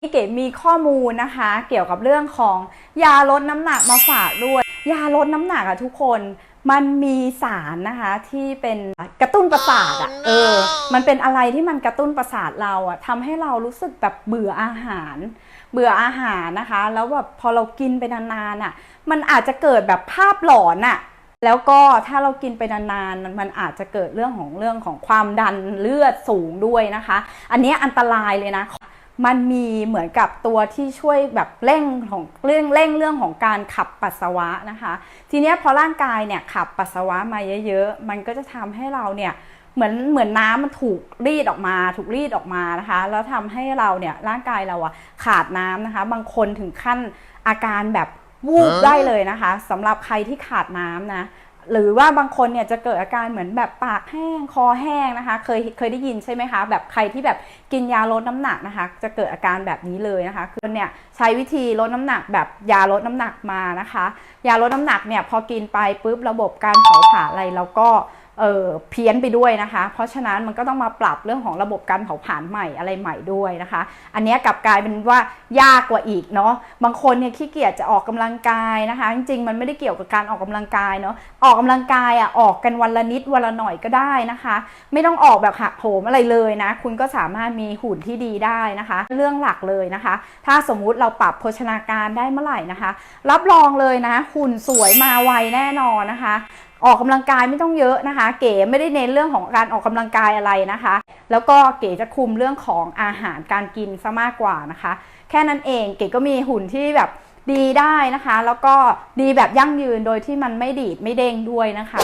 พี่เก๋มีข้อมูลนะคะ เกี่ยวกับเรื่องของยาลดน้ำหนักมาฝากด้วย ยาลดน้ำหนักอะทุกคนมันมีสารนะคะที่เป็นกระตุ้นประสาทอะเออ มันเป็นอะไรที่มันกระตุ้นประสาทเราอะทำให้เรารู้สึกแบบเบื่ออาหาร เบื่ออาหารนะคะ แล้วแบบพอเรากินไปนานๆอะมันอาจจะเกิดแบบภาพหลอนอะแล้วก็ถ้าเรากินไปนานๆ มันอาจจะเกิดเรื่องของเรื่องของความดันเลือดสูงด้วยนะคะ อันนี้อันตรายเลยนะ มันมีเหมือนกับตัวที่ช่วยแบบเร่งของเรื่องเร่งเรื่องของการขับปัสสาวะนะคะ ทีเนี้ยพอร่างกายเนี่ยขับปัสสาวะมาเยอะๆ มันก็จะทำให้เราเนี่ยเหมือนเหมือนน้ำมันถูกรีดออกมา ถูกรีดออกมานะคะ แล้วทำให้เราเนี่ยร่างกายเราอะขาดน้ำนะคะ บางคนถึงขั้นอาการแบบวูบได้เลยนะคะสำหรับใครที่ขาดน้ำนะ หรือว่าบางคนเนี่ยจะเกิดอาการเหมือนแบบปากแห้งคอแห้งนะคะ เคยเคยได้ยินใช่ไหมคะ แบบใครที่แบบกินยาลดน้ำหนักนะคะ จะเกิดอาการแบบนี้เลยนะคะคือเนี่ยใช้วิธีลดน้ำหนักแบบยาลดน้ำหนักมานะคะ ยาลดน้ำหนักเนี่ยพอกินไปปุ๊บระบบการเผาผลาญอะไรเราก็ เเพี้ยนไปด้วยนะคะ เพราะฉะนั้นมันก็ต้องมาปรับเรื่องของระบบการเผาผลาญใหม่อะไรใหม่ด้วยนะคะ อันนี้กลับกลายเป็นว่ายากกว่าอีกเนาะ บางคนเนี่ยขี้เกียจจะออกกำลังกายนะคะ จริงๆมันไม่ได้เกี่ยวกับการออกกำลังกายเนาะ ออกกำลังกายอะออกกันวันละนิดวันละหน่อยก็ได้นะคะ ไม่ต้องออกแบบหักโหมอะไรเลยนะ คุณก็สามารถมีหุ่นที่ดีได้นะคะ เรื่องหลักเลยนะคะ ถ้าสมมุติเราปรับโภชนาการได้เมื่อไหร่นะคะ รับรองเลยนะหุ่นสวยมาไวแน่นอนนะคะ ออกกำลังกายไม่ต้องเยอะนะคะ เก๋ไม่ได้เน้นเรื่องของการออกกำลังกายอะไรนะคะ แล้วก็เก๋จะคุมเรื่องของอาหารการกินซะมากกว่านะคะ แค่นั้นเองเก๋ก็มีหุ่นที่แบบดีได้นะคะ แล้วก็ดีแบบยั่งยืนโดยที่มันไม่ดีดไม่เด้งด้วยนะคะ